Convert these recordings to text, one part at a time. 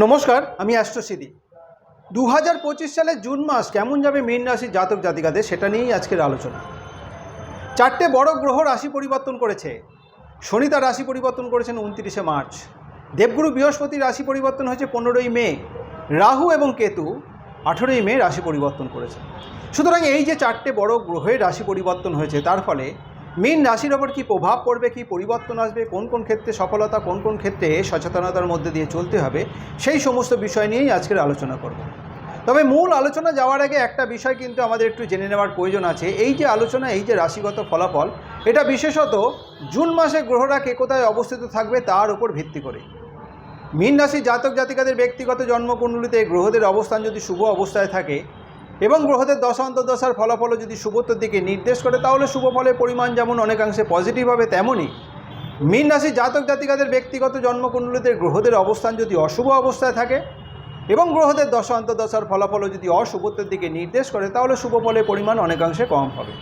নমস্কার, আমি অ্যাস্ট্রোসিদি। দু হাজার পঁচিশ সালের জুন মাস কেমন যাবে মীন রাশির জাতক জাতিকাদের সেটা নিয়েই আজকের আলোচনা। চারটে বড় গ্রহ রাশি পরিবর্তন করেছে। শনি তার রাশি পরিবর্তন করেছেন উনত্রিশে মার্চ। দেবগুরু বৃহস্পতি রাশি পরিবর্তন হয়েছে পনেরোই মে। রাহু এবং কেতু আঠেরোই মে রাশি পরিবর্তন করেছে। সুতরাং এই যে চারটে বড় গ্রহের রাশি পরিবর্তন হয়েছে, তার ফলে মীন রাশির ওপর কী প্রভাব পড়বে? কী পরিবর্তন আসবে? কোন কোন ক্ষেত্রে সফলতা, কোন কোন ক্ষেত্রে সচেতনতার মধ্যে দিয়ে চলতে হবে? সেই সমস্ত বিষয় নিয়েই আজকের আলোচনা করব। তবে মূল আলোচনা যাওয়ার আগে একটা বিষয় কিন্তু আমাদের একটু জেনে নেওয়ার প্রয়োজন আছে। এই যে আলোচনা, এই যে রাশিগত ফলাফল, এটা বিশেষত জুন মাসে গ্রহরা কে কোথায় অবস্থিত থাকবে তার উপর ভিত্তি করে। মীন রাশি জাতক জাতিকাদের ব্যক্তিগত জন্মকুণ্ডলিতে গ্রহদের অবস্থান যদি শুভ অবস্থায় থাকে এবং গ্রহদের দশা অন্তর্দশার ফলাফলও যদি শুভত্বর দিকে নির্দেশ করে, তাহলে শুভ ফলের পরিমাণ যেমন অনেকাংশে পজিটিভ হবে তেমনই। মীন রাশি জাতক জাতিকাদের ব্যক্তিগত জন্মকুণ্ডলিতে গ্রহদের অবস্থান যদি অশুভ অবস্থায় থাকে এবং গ্রহদের দশা অন্তর্দশার ফলাফলও যদি অশুভত্বের দিকে নির্দেশ করে, তাহলে শুভ ফলের পরিমাণ অনেকাংশে কম হবে।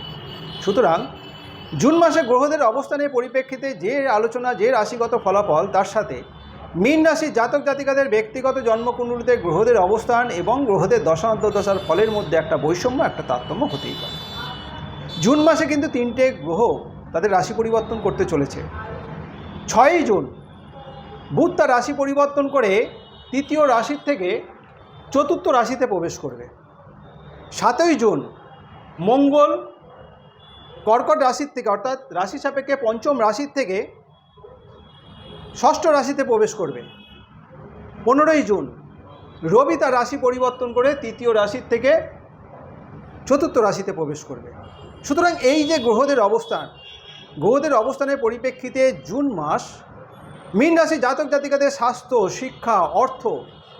সুতরাং, জুন মাসে গ্রহদের অবস্থানের পরিপ্রেক্ষিতে যে আলোচনা, যে রাশিগত ফলাফল, তার সাথে মীন রাশির জাতক জাতিকাদের ব্যক্তিগত জন্মকুণ্ডলিতে গ্রহদের অবস্থান এবং গ্রহদের দশা অন্তর্দশার ফলের মধ্যে একটা বৈষম্য, একটা তারতম্য হতেই পারে। জুন মাসে কিন্তু তিনটে গ্রহ তাদের রাশি পরিবর্তন করতে চলেছে। ছয়ই জুন, বুধ তার রাশি পরিবর্তন করে তৃতীয় রাশির থেকে চতুর্থ রাশিতে প্রবেশ করবে। সাতই জুন, মঙ্গল কর্কট রাশির থেকে, অর্থাৎ রাশি সাপেক্ষে পঞ্চম রাশির থেকে ষষ্ঠ রাশিতে প্রবেশ করবে। পনেরোই জুন, রবি তার রাশি পরিবর্তন করে তৃতীয় রাশির থেকে চতুর্থ রাশিতে প্রবেশ করবে। সুতরাং এই যে গ্রহদের অবস্থান, গ্রহদের অবস্থানের পরিপ্রেক্ষিতে জুন মাস, মীন রাশি জাতক জাতিকাদের স্বাস্থ্য, শিক্ষা, অর্থ,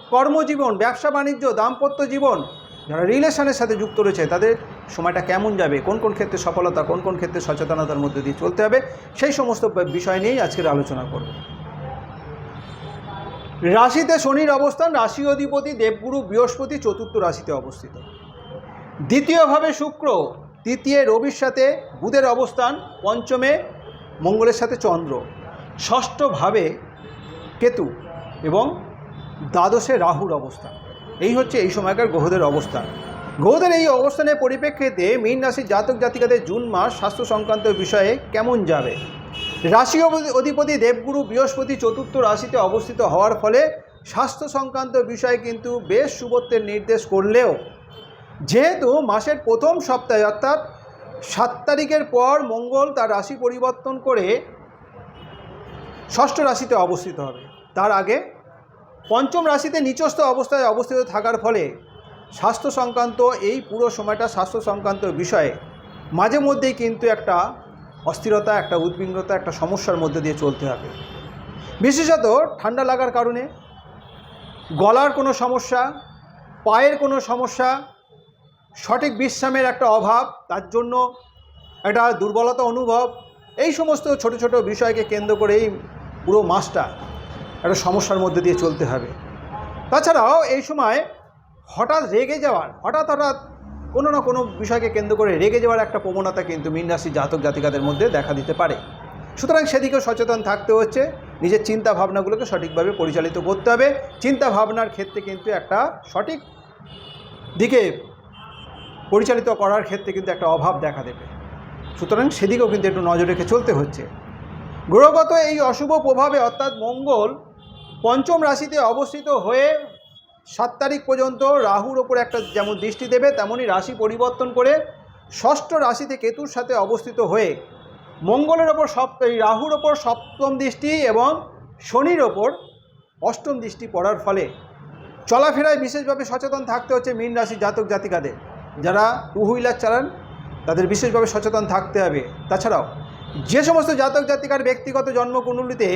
কর্মজীবন, ব্যবসা, বাণিজ্য, দাম্পত্য জীবন, যারা রিলেশনের সাথে যুক্ত রয়েছে, তাদের সময়টা কেমন যাবে, কোন কোন ক্ষেত্রে সফলতা, কোন কোন ক্ষেত্রে সচেতনতার মধ্যে দিয়ে চলতে হবে, সেই সমস্ত বিষয় নিয়েই আজকের আলোচনা করব। রাশিতে শনির অবস্থান, রাশি অধিপতি দেবগুরু বৃহস্পতি চতুর্থ রাশিতে অবস্থিত। দ্বিতীয়ভাবে শুক্র, তৃতীয় রবির সাথে বুধের অবস্থান, পঞ্চমে মঙ্গলের সাথে চন্দ্র। ষষ্ঠভাবে কেতু এবং দ্বাদশে রাহুর অবস্থান। এই হচ্ছে এই সময়কার গ্রহদের অবস্থান। গ্রহদের এই অবস্থানের পরিপ্রেক্ষিতে মীন রাশির জাতক জাতিকাদের জুন মাস স্বাস্থ্য সংক্রান্ত বিষয়ে কেমন যাবে? রাশি অধিপতি দেবগুরু বৃহস্পতি চতুর্থ রাশিতে অবস্থিত হওয়ার ফলে স্বাস্থ্য সংক্রান্ত বিষয়ে কিন্তু বেশ শুভত্বের নির্দেশ করলেও, যেহেতু মাসের প্রথম সপ্তাহে অর্থাৎ সাত তারিখের পর মঙ্গল তার রাশি পরিবর্তন করে ষষ্ঠ রাশিতে অবস্থিত হবে। তার আগে পঞ্চম রাশিতে নিচস্থ অবস্থায় অবস্থিত থাকার ফলে স্বাস্থ্য সংক্রান্ত এই পুরো সময়টা স্বাস্থ্য সংক্রান্ত বিষয়ে মাঝে মধ্যেই কিন্তু একটা অস্থিরতা, একটা উদ্বিগ্নতা, একটা সমস্যার মধ্যে দিয়ে চলতে হবে। বিশেষত ঠান্ডা লাগার কারণে গলার কোনো সমস্যা, পায়ের কোনো সমস্যা, সঠিক বিশ্রামের একটা অভাব, তার জন্য একটা দুর্বলতা অনুভব, এই সমস্ত ছোট ছোট বিষয়কে কেন্দ্র করেই পুরো মাসটা একটা সমস্যার মধ্যে দিয়ে চলতে হবে। তাছাড়াও এই সময় হঠাৎ রেগে যাওয়ার, হঠাৎ হঠাৎ কোনো না কোনো বিষয়কে কেন্দ্র করে রেগে যাওয়ার একটা প্রবণতা কিন্তু মীন রাশির জাতক জাতিকাদের মধ্যে দেখা দিতে পারে। সুতরাং সেদিকেও সচেতন থাকতে হচ্ছে। নিজের চিন্তা ভাবনাগুলোকে সঠিকভাবে পরিচালিত করতে হবে। চিন্তা ভাবনার ক্ষেত্রে কিন্তু একটা সঠিক দিকে পরিচালিত করার ক্ষেত্রে কিন্তু একটা অভাব দেখা দেবে। সুতরাং সেদিকেও কিন্তু একটু নজর রেখে চলতে হচ্ছে। গ্রহগত এই অশুভ প্রভাবে অর্থাৎ মঙ্গল পঞ্চম রাশিতে অবস্থিত হয়ে সাত তারিখ পর্যন্ত রাহুর ওপর একটা যেমন দৃষ্টি দেবে, তেমনই রাশি পরিবর্তন করে ষষ্ঠ রাশিতে কেতুর সাথে অবস্থিত হয়ে মঙ্গলের ওপর সপ এই রাহুর ওপর সপ্তম দৃষ্টি এবং শনির ওপর অষ্টম দৃষ্টি পড়ার ফলে চলাফেরায় বিশেষভাবে সচেতন থাকতে হচ্ছে মীন রাশি জাতক জাতিকাদের। যারা টু হুইলার চালান, তাদের বিশেষভাবে সচেতন থাকতে হবে। তাছাড়াও যে সমস্ত জাতক জাতিকার ব্যক্তিগত জন্মকুণ্ডলিতে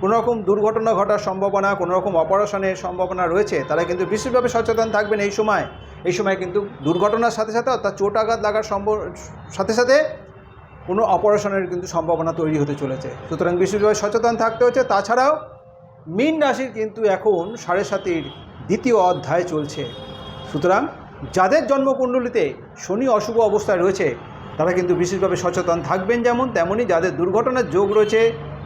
কোনো রকম দুর্ঘটনা ঘটার সম্ভাবনা কোনো রকম অপারেশনের সম্ভাবনা রয়েছে, তারা কিন্তু বিশেষভাবে সচেতন থাকবেন এই সময়। এই সময় কিন্তু দুর্ঘটনার সাথে সাথে অর্থাৎ চোট আঘাত লাগার সম্ভব সাথে সাথে কোনো অপারেশনের কিন্তু সম্ভাবনা তৈরি হতে চলেছে। সুতরাং বিশেষভাবে সচেতন থাকতে হচ্ছে। তাছাড়াও মীন রাশির কিন্তু এখন সাড়ে সাতির দ্বিতীয় অধ্যায় চলছে। সুতরাং যাদের জন্মকুণ্ডলিতে শনি অশুভ অবস্থায় রয়েছে, তারা কিন্তু বিশেষভাবে সচেতন থাকবেন যেমন তেমনই যাদের দুর্ঘটনার যোগ রয়েছে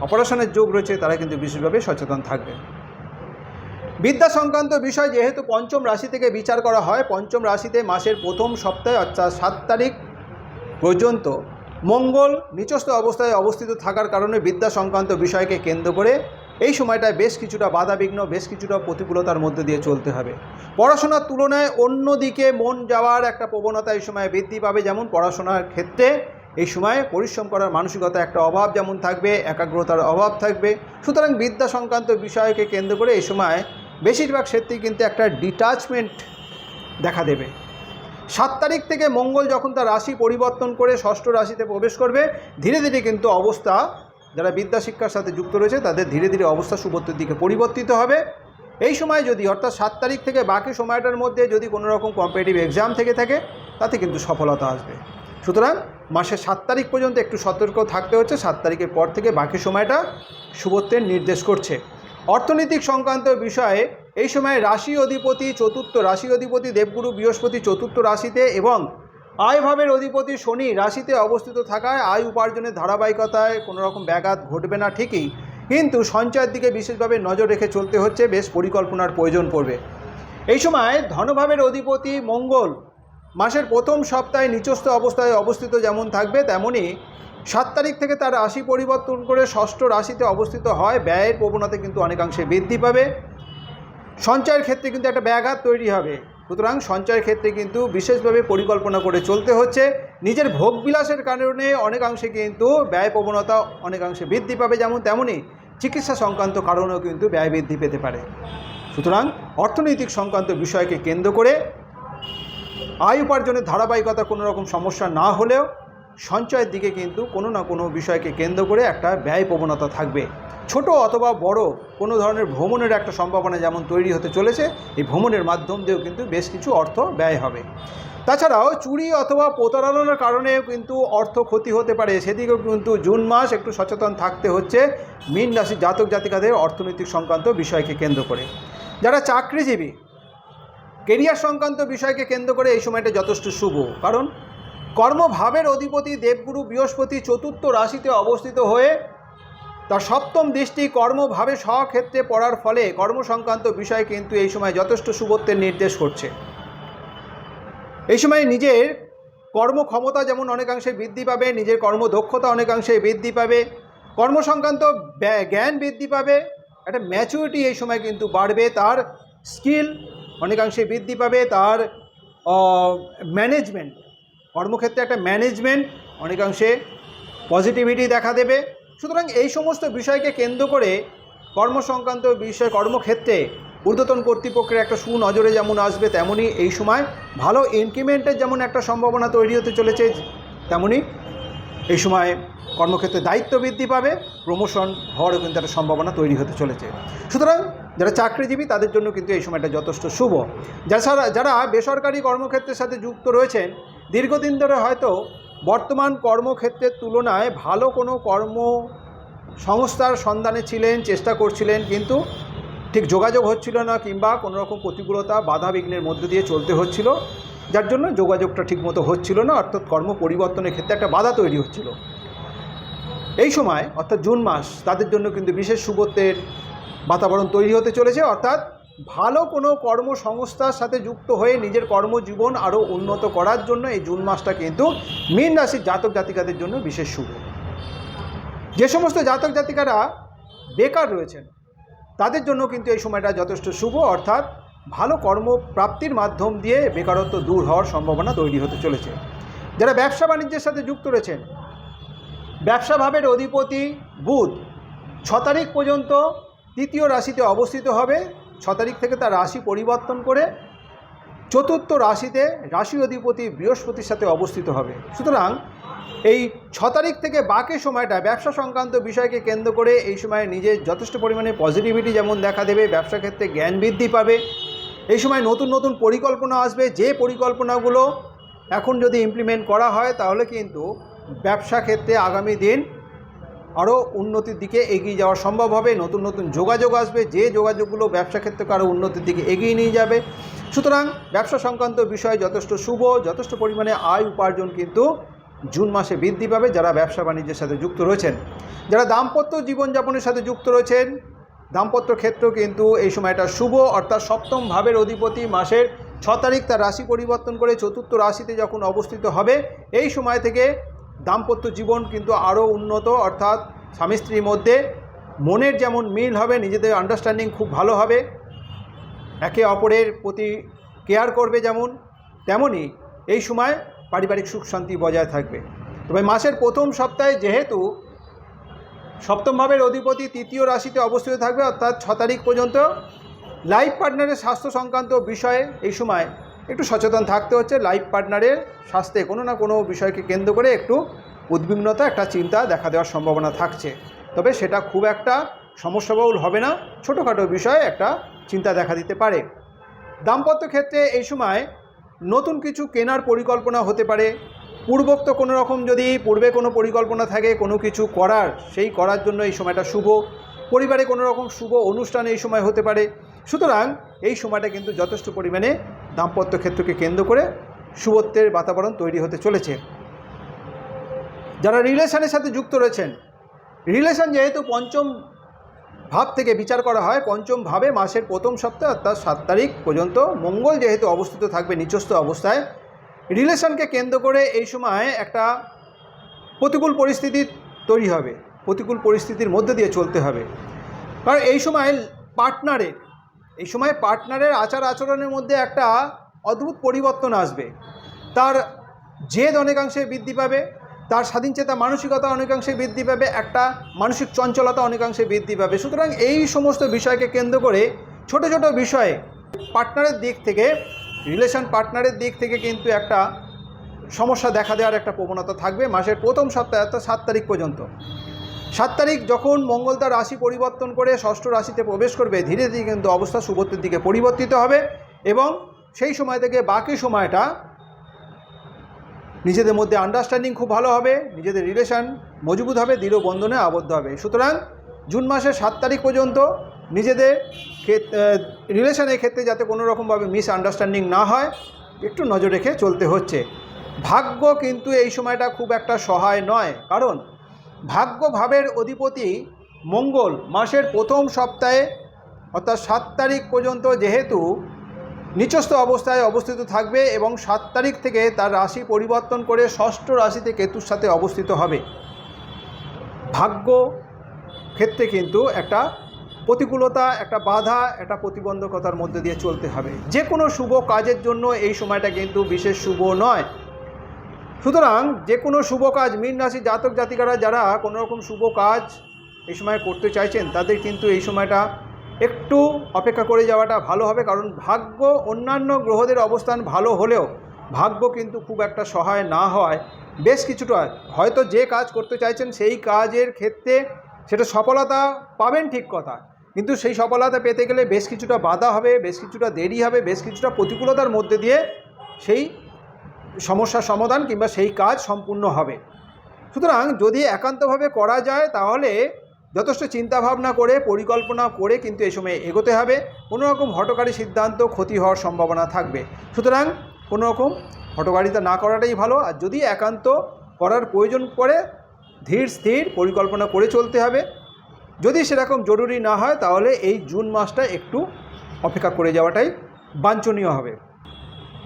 অপারেশনের যোগ রয়েছে, তারা কিন্তু বিশেষভাবে সচেতন থাকবেন বিদ্যা সংক্রান্ত বিষয় যেহেতু পঞ্চম রাশি থেকে বিচার করা হয়, পঞ্চম রাশিতে মাসের প্রথম সপ্তাহে অর্থাৎ সাত তারিখ পর্যন্ত মঙ্গল নিচস্থ অবস্থায় অবস্থিত থাকার কারণে বিদ্যা সংক্রান্ত বিষয়কে কেন্দ্র করে এই সময়টায় বেশ কিছুটা বাধাবিঘ্ন, বেশ কিছুটা প্রতিকূলতার মধ্যে দিয়ে চলতে হবে। পড়াশোনার তুলনায় অন্যদিকে মন যাওয়ার একটা প্রবণতা এই সময় বৃদ্ধি পাবে, যেমন পড়াশোনার ক্ষেত্রে এই সময়ে পরিশ্রম করার মানসিকতা একটা অভাব যেমন থাকবে, একাগ্রতার অভাব থাকবে। সুতরাং বিদ্যা সংক্রান্ত বিষয়কে কেন্দ্র করে এই সময় বেশিরভাগ ক্ষেত্রেই কিন্তু একটা ডিটাচমেন্ট দেখা দেবে। সাত তারিখ থেকে মঙ্গল যখন তার রাশি পরিবর্তন করে ষষ্ঠ রাশিতে প্রবেশ করবে, ধীরে ধীরে কিন্তু অবস্থা, যারা বিদ্যা শিক্ষার সাথে যুক্ত রয়েছে, তাদের ধীরে ধীরে অবস্থা সুবত্তর দিকে পরিবর্তিত হবে। এই সময় যদি, অর্থাৎ সাত তারিখ থেকে বাকি সময়টার মধ্যে যদি কোনো রকম কম্পিটিটিভ এক্সাম থেকে থাকে, তাতে কিন্তু সফলতা আসবে। সুতরাং মাসের সাত তারিখ পর্যন্ত একটু সতর্ক থাকতে হচ্ছে। সাত তারিখের পর থেকে বাকি সময়টা শুভত্বের নির্দেশ করছে। অর্থনৈতিক সংক্রান্ত বিষয়ে এই সময় রাশি অধিপতি চতুর্থ, রাশি অধিপতি দেবগুরু বৃহস্পতি চতুর্থ রাশিতে এবং আয়ভাবের অধিপতি শনি রাশিতে অবস্থিত থাকায় আয় উপার্জনের ধারাবাহিকতায় কোনো রকম ব্যাঘাত ঘটবে না ঠিকই। কিন্তু সঞ্চয়ের দিকে বিশেষভাবে নজর রেখে চলতে হচ্ছে। বেশ পরিকল্পনার প্রয়োজন পড়বে। এই সময় ধনভাবের অধিপতি মঙ্গল মাসের প্রথম সপ্তাহে নিচস্থ অবস্থায় অবস্থিত যেমন থাকবে তেমনই সাত তারিখ থেকে তার রাশি পরিবর্তন করে ষষ্ঠ রাশিতে অবস্থিত হয়। ব্যয়ের প্রবণতা কিন্তু অনেকাংশে বৃদ্ধি পাবে। সঞ্চয়ের ক্ষেত্রে কিন্তু একটা ব্যাঘাত তৈরি হবে। সুতরাং সঞ্চয়ের ক্ষেত্রে কিন্তু বিশেষভাবে পরিকল্পনা করে চলতে হচ্ছে। নিজের ভোগবিলাসের কারণে অনেকাংশে কিন্তু ব্যয় প্রবণতা অনেকাংশে বৃদ্ধি পাবে যেমন তেমনই চিকিৎসা সংক্রান্ত কারণেও কিন্তু ব্যয় বৃদ্ধি পেতে পারে। সুতরাং অর্থনৈতিক সংক্রান্ত বিষয়কে কেন্দ্র করে আয় উপার্জনের ধারাবাহিকতা কোনো রকম সমস্যা না হলেও সঞ্চয়ের দিকে কিন্তু কোনো না কোনো বিষয়কে কেন্দ্র করে একটা ব্যয় প্রবণতা থাকবে। ছোট অথবা বড় কোনো ধরনের ভ্রমণের একটা সম্ভাবনা যেমন তৈরি হতে চলেছে, এই ভ্রমণের মাধ্যম দিয়েও কিন্তু বেশ কিছু অর্থ ব্যয় হবে। তাছাড়াও চুরি অথবা প্রতারণার কারণেও কিন্তু অর্থ ক্ষতি হতে পারে। সেদিকেও কিন্তু জুন মাস একটু সচেতন থাকতে হচ্ছে। মীন রাশির জাতক জাতিকাদের অর্থনৈতিক সংক্রান্ত বিষয়কে কেন্দ্র করে। যারা চাকরিজীবী কেরিয়ার সংক্রান্ত বিষয়কে কেন্দ্র করে এই সময়টা যথেষ্ট শুভ। কারণ কর্মভাবের অধিপতি দেবগুরু বৃহস্পতি চতুর্থ রাশিতে অবস্থিত হয়ে তার সপ্তম দৃষ্টি কর্মভাবে স্বক্ষেত্রে পড়ার ফলে কর্ম সংক্রান্ত বিষয় কিন্তু এই সময় যথেষ্ট শুভত্বের নির্দেশ করছে। এই সময় নিজের কর্মক্ষমতা যেমন অনেকাংশে বৃদ্ধি পাবে, নিজের কর্মদক্ষতা অনেকাংশে বৃদ্ধি পাবে, কর্ম সংক্রান্ত জ্ঞান বৃদ্ধি পাবে, একটা ম্যাচুরিটি এই সময় কিন্তু বাড়বে, তার স্কিল অনেকাংশে বৃদ্ধি পাবে তার ম্যানেজমেন্ট কর্মক্ষেত্রে একটা ম্যানেজমেন্ট অনেকাংশে পজিটিভিটি দেখা দেবে। সুতরাং এই সমস্ত বিষয়কে কেন্দ্র করে কর্মসংক্রান্ত বিষয়, কর্মক্ষেত্রে ঊর্ধ্বতন কর্তৃপক্ষের একটা সুনজরে যেমন আসবে তেমনই এই সময় ভালো ইনক্রিমেন্টের যেমন একটা সম্ভাবনা তৈরি হতে চলেছে তেমনই এই সময় কর্মক্ষেত্রে দায়িত্ব বৃদ্ধি পাবে প্রমোশন হওয়ারও কিন্তু একটা সম্ভাবনা তৈরি হতে চলেছে। সুতরাং যারা চাকরিজীবী, তাদের জন্য কিন্তু এই সময়টা যথেষ্ট শুভ। যারা যারা বেসরকারি কর্মক্ষেত্রের সাথে যুক্ত রয়েছেন, দীর্ঘদিন ধরে হয়তো বর্তমান কর্মক্ষেত্রের তুলনায় ভালো কোনো কর্ম সংস্থার সন্ধানে ছিলেন, চেষ্টা করছিলেন, কিন্তু ঠিক যোগাযোগ হচ্ছিল না কিংবা কোনো রকম প্রতিকূলতা, বাধা বিঘ্নের মধ্যে দিয়ে চলতে হচ্ছিল। যার জন্য যোগাযোগটা ঠিকমতো হচ্ছিল না, অর্থাৎ কর্ম পরিবর্তনের ক্ষেত্রে একটা বাধা তৈরি হচ্ছিল। এই সময়, অর্থাৎ জুন মাস, তাদের জন্য কিন্তু বিশেষ সুবত্বের বাতাবরণ তৈরি হতে চলেছে, অর্থাৎ ভালো কোনো কর্মসংস্থার সাথে যুক্ত হয়ে নিজের কর্মজীবন আরও উন্নত করার জন্য এই জুন মাসটা কিন্তু মীন রাশির জাতক জাতিকাদের জন্য বিশেষ শুভ। যে সমস্ত জাতক জাতিকারা বেকার রয়েছেন, তাদের জন্য কিন্তু এই সময়টা যথেষ্ট শুভ, অর্থাৎ ভালো কর্মপ্রাপ্তির মাধ্যম দিয়ে বেকারত্ব দূর হওয়ার সম্ভাবনা তৈরি হতে চলেছে। যারা ব্যবসা বাণিজ্যের সাথে যুক্ত রয়েছেন, ব্যবসা ভাবের অধিপতি বুধ ছ তারিখ পর্যন্ত তৃতীয় রাশিতে অবস্থিত হবে। ছ তারিখ থেকে তার রাশি পরিবর্তন করে চতুর্থ রাশিতে রাশি অধিপতি বৃহস্পতির সাথে অবস্থিত হবে। সুতরাং এই ছ তারিখ থেকে বাকি সময়টা ব্যবসা সংক্রান্ত বিষয়কে কেন্দ্র করে এই সময়ে নিজের যথেষ্ট পরিমাণে পজিটিভিটি যেমন দেখা দেবে, ব্যবসা ক্ষেত্রে জ্ঞান বৃদ্ধি পাবে। এই সময় নতুন নতুন পরিকল্পনা আসবে। যে পরিকল্পনাগুলো এখন যদি ইমপ্লিমেন্ট করা হয়, তাহলে কিন্তু ব্যবসা ক্ষেত্রে আগামী দিন আরও উন্নতির দিকে এগিয়ে যাওয়া সম্ভব হবে। নতুন নতুন যোগাযোগ আসবে। যে যোগাযোগগুলো ব্যবসা ক্ষেত্রকে আরও উন্নতির দিকে এগিয়ে নিয়ে যাবে। সুতরাং ব্যবসা সংক্রান্ত বিষয় যথেষ্ট শুভ, যথেষ্ট পরিমাণে আয় উপার্জন কিন্তু জুন মাসে বৃদ্ধি পাবে যারা ব্যবসা বাণিজ্যের সাথে যুক্ত রয়েছেন। যারা দাম্পত্য জীবনযাপনের সাথে যুক্ত রয়েছেন দাম্পত্য ক্ষেত্র কিন্তু এই সময়টা শুভ, অর্থাৎ সপ্তম ভাবের অধিপতি মাসের ছ তারিখ তার রাশি পরিবর্তন করে চতুর্থ রাশিতে যখন অবস্থিত হবে, এই সময় থেকে দাম্পত্য জীবন কিন্তু আরও উন্নত, অর্থাৎ স্বামী স্ত্রীর মধ্যে মনের যেমন মিল হবে, নিজেদের আন্ডারস্ট্যান্ডিং খুব ভালো হবে। একে অপরের প্রতি কেয়ার করবে যেমন, তেমনই এই সময় পারিবারিক সুখ শান্তি বজায় থাকবে। তবে মাসের প্রথম সপ্তাহে যেহেতু সপ্তম ভাবের অধিপতি তৃতীয় রাশিতে অবস্থিত থাকবে, অর্থাৎ ছ তারিখ পর্যন্ত লাইফ পার্টনারের স্বাস্থ্য সংক্রান্ত বিষয়ে এই সময় একটু সচেতন থাকতে হচ্ছে। লাইফ পার্টনারের স্বাস্থ্যে কোনো না কোনো বিষয়কে কেন্দ্র করে একটু উদ্বিগ্নতা, একটা চিন্তা দেখা দেওয়ার সম্ভাবনা থাকছে। তবে সেটা খুব একটা সমস্যাবহুল হবে না। ছোটোখাটো বিষয়ে একটা চিন্তা দেখা দিতে পারে। দাম্পত্য ক্ষেত্রে এই সময় নতুন কিছু কেনার পরিকল্পনা হতে পারে। পূর্বোক্ত কোনো রকম যদি পূর্বে কোনো পরিকল্পনা থাকে, কোনো কিছু করার, সেই করার জন্য এই সময়টা শুভ। পরিবারে কোনো রকম শুভ অনুষ্ঠান এই সময় হতে পারে। সুতরাং এই সময়টা কিন্তু যথেষ্ট পরিমাণে দাম্পত্য ক্ষেত্রকে কেন্দ্র করে শুভত্বের বাতাবরণ তৈরি হতে চলেছে। যারা রিলেশনের সাথে যুক্ত রয়েছেন, রিলেশন যেহেতু পঞ্চম ভাব থেকে বিচার করা হয়, পঞ্চম ভাবে মাসের প্রথম সপ্তাহে অর্থাৎ সাত তারিখ পর্যন্ত মঙ্গল যেহেতু অবস্থিত থাকবে, নিচস্থ অবস্থায় রিলেশনকে কেন্দ্র করে এই সময় একটা প্রতিকূল পরিস্থিতি তৈরি হবে, প্রতিকূল পরিস্থিতির মধ্যে দিয়ে চলতে হবে। কারণ এই সময় পার্টনারের, এই সময় পার্টনারের আচার আচরণের মধ্যে একটা অদ্ভুত পরিবর্তন আসবে। তার জেদ অনেকাংশে বৃদ্ধি পাবে, তার স্বাধীনচেতা মানসিকতা অনেকাংশে বৃদ্ধি পাবে, একটা মানসিক চঞ্চলতা অনেকাংশে বৃদ্ধি পাবে। সুতরাং এই সমস্ত বিষয়কে কেন্দ্র করে ছোট ছোট বিষয়ে পার্টনারের দিক থেকে রিলেশন পার্টনারের দিক থেকে কিন্তু একটা সমস্যা দেখা দেওয়ার একটা প্রবণতা থাকবে। মাসের প্রথম সপ্তাহে অর্থাৎ সাত তারিখ পর্যন্ত। সাত তারিখ যখন মঙ্গল তার রাশি পরিবর্তন করে ষষ্ঠ রাশিতে প্রবেশ করবে, ধীরে ধীরে কিন্তু অবস্থা শুভত্বের দিকে পরিবর্তিত হবে এবং সেই সময় থেকে বাকি সময়টা নিজেদের মধ্যে আন্ডারস্ট্যান্ডিং খুব ভালো হবে, নিজেদের রিলেশন মজবুত হবে, দৃঢ় বন্ধনে আবদ্ধ হবে। সুতরাং জুন মাসের সাত তারিখ পর্যন্ত নিজেদের রিলেশনের ক্ষেত্রে যাতে কোনো রকমভাবে মিস আন্ডারস্ট্যান্ডিং না হয়, একটু নজর রেখে চলতে হচ্ছে। ভাগ্য কিন্তু এই সময়টা খুব একটা সহায় নয়। কারণ ভাগ্য ভাবের অধিপতি মঙ্গল মাসের প্রথম সপ্তাহে, অর্থাৎ সাত তারিখ পর্যন্ত যেহেতু নিচস্থ অবস্থায় অবস্থিত থাকবে এবং সাত তারিখ থেকে তার রাশি পরিবর্তন করে ষষ্ঠ রাশিতে কেতুর সাথে অবস্থিত হবে। ভাগ্য ক্ষেত্রে কিন্তু একটা প্রতিকূলতা, একটা বাধা, একটা প্রতিবন্ধকতার মধ্যে দিয়ে চলতে হবে। যে কোনো শুভ কাজের জন্য এই সময়টা কিন্তু বিশেষ শুভ নয়। সুতরাং যে কোনো শুভ কাজ, মীন রাশি জাতক জাতিকারা যারা কোনো রকম শুভ কাজ এই সময় করতে চাইছেন, তাদের কিন্তু এই সময়টা একটু অপেক্ষা করে যাওয়াটা ভালো হবে। কারণ ভাগ্য অন্যান্য গ্রহদের অবস্থান ভালো হলেও ভাগ্য কিন্তু খুব একটা সহায় না হয় বেশ কিছুটা হয়তো যে কাজ করতে চাইছেন, সেই কাজের ক্ষেত্রে সেটা সফলতা পাবেন ঠিক কথা। কিন্তু সেই সফলতা পেতে গেলে বেশ কিছুটা বাধা হবে, বেশ কিছুটা দেরি হবে, বেশ কিছুটা প্রতিকূলতার মধ্যে দিয়ে সেই সমস্যার সমাধান কিংবা সেই কাজ সম্পূর্ণ হবে। সুতরাং যদি একান্তভাবে করা যায়, তাহলে যথেষ্ট চিন্তাভাবনা করে, পরিকল্পনা করে কিন্তু এই সময় এগোতে হবে। কোনো রকম হটকারী সিদ্ধান্ত ক্ষতি হওয়ার সম্ভাবনা থাকবে। সুতরাং কোনো রকম হটকারিতা না করাটাই ভালো। আর যদি একান্ত করার প্রয়োজন পড়ে ধীর স্থির পরিকল্পনা করে চলতে হবে। যদি সেরকম জরুরি না হয়, তাহলে এই জুন মাসটা একটু অপেক্ষা করে যাওয়াটাই বাঞ্ছনীয় হবে।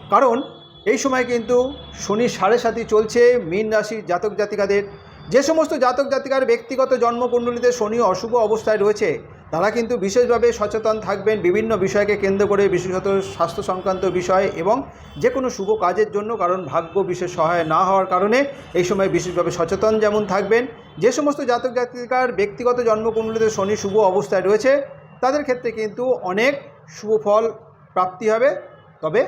কারণ এই সময় কিন্তু শনি সাড়ে সাতই চলছে, মীন রাশির জাতক জাতিকাদের যে সমস্ত জাতক জাতিকার ব্যক্তিগত জন্মকুণ্ডলিতে শনি অশুভ অবস্থায় রয়েছে তারা কিন্তু বিশেষভাবে সচেতন থাকবেন, বিভিন্ন বিষয়কে কেন্দ্র করে, বিশেষত স্বাস্থ্য সংক্রান্ত বিষয় এবং যে কোনো শুভ কাজের জন্য, কারণ ভাগ্য বিশেষ সহায় না হওয়ার কারণে এই সময় বিশেষভাবে সচেতন যেমন থাকবেন। যে সমস্ত জাতক জাতিকার ব্যক্তিগত জন্মকুণ্ডলিতে শনি শুভ অবস্থায় রয়েছে, তাদের ক্ষেত্রে কিন্তু অনেক শুভ ফল প্রাপ্তি হবে। তবে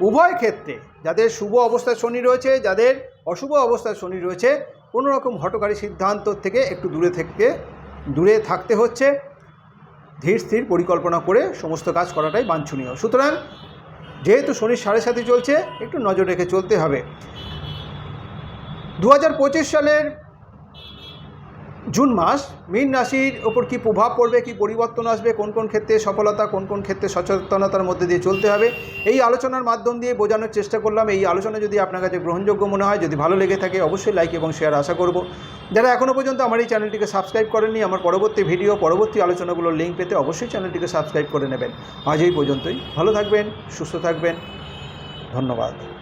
উভয় ক্ষেত্রে যাদের শুভ অবস্থায় শনি রয়েছে, যাদের অশুভ অবস্থায় শনি রয়েছে, কোনো রকম হটকারী সিদ্ধান্ত থেকে একটু দূরে থেকে, দূরে থাকতে হচ্ছে। ধীর স্থির পরিকল্পনা করে সমস্ত কাজ করাটাই বাঞ্ছনীয়। সুতরাং যেহেতু শনির সাড়ে সাথে চলছে, একটু নজর রেখে চলতে হবে। দু হাজার পঁচিশ সালের জুন মাস, মীন রাশির ওপর কি প্রভাব পড়বে, কি পরিবর্তন আসবে, কোন কোন ক্ষেত্রে সফলতা, কোন কোন ক্ষেত্রে সচেতনতার মধ্যে দিয়ে চলতে হবে, এই আলোচনার মাধ্যম দিয়ে বোঝানোর চেষ্টা করলাম। এই আলোচনা যদি আপনার কাছে গ্রহণযোগ্য মনে হয়, যদি ভালো লেগে থাকে, অবশ্যই লাইক এবং শেয়ার আশা করব। যারা এখনও পর্যন্ত আমার এই চ্যানেলটিকে সাবস্ক্রাইব করেননি, আমার পরবর্তী ভিডিও পরবর্তী আলোচনাগুলোর লিঙ্ক পেতে অবশ্যই চ্যানেলটিকে সাবস্ক্রাইব করে নেবেন। আজ এই পর্যন্তই। ভালো থাকবেন, সুস্থ থাকবেন। ধন্যবাদ।